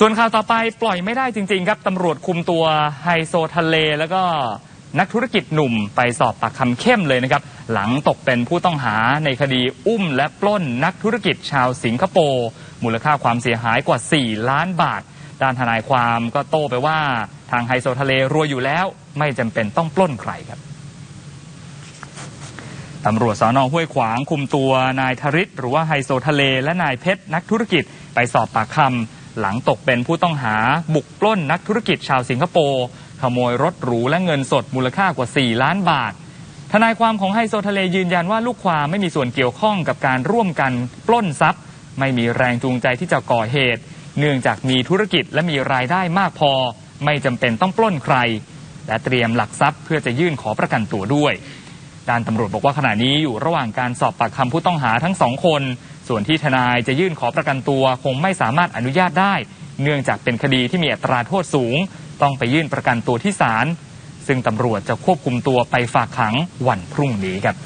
ส่วนข่าวต่อไปปล่อยไม่ได้จริง ๆ ครับตำรวจคุมตัวไฮโซทะเล แล้วก็นักธุรกิจหนุ่มไปสอบปากคำเข้มเลยนะครับ หลังตกเป็นผู้ต้องหาในคดีอุ้มและปล้นนักธุรกิจชาวสิงคโปร์มูลค่าความเสียหายกว่า 4 ล้านบาท ด้านทนายความก็โต้ไปว่าทางไฮโซทะเลรวยอยู่แล้ว ไม่จำเป็นต้องปล้นใครครับตำรวจสอนอห้วยขวางคุมตัวนายธริศหรือว่าไฮโซทะเล และนายเพชรนักธุรกิจไปสอบปากคำ หลังตกเป็นผู้ต้องหาบุกปล้นนักธุรกิจชาวสิงคโปร์ขโมยรถหรูและเงินสดมูลค่ากว่า 4 ล้านบาท ทนายความของไฮโซทะเลยืนยันว่าลูกความไม่มีส่วนเกี่ยวข้องกับการร่วมกันปล้นทรัพย์ ไม่มีแรงจูงใจที่จะก่อเหตุ เนื่องจากมีธุรกิจและมีรายได้มากพอ ไม่จำเป็นต้องปล้นใคร และเตรียมหลักทรัพย์เพื่อจะยื่นขอประกันตัวด้วยด้านตำรวจบอกว่าขณะนี้อยู่ระหว่างการสอบปากคำผู้ต้องหาทั้งสองคน ส่วนที่ทนายจะยื่นขอประกันตัวคงไม่สามารถอนุญาตได้ เนื่องจากเป็นคดีที่มีอัตราโทษสูง ต้องไปยื่นประกันตัวที่ศาลซึ่งตำรวจจะควบคุมตัวไปฝากขังวันพรุ่งนี้ครับ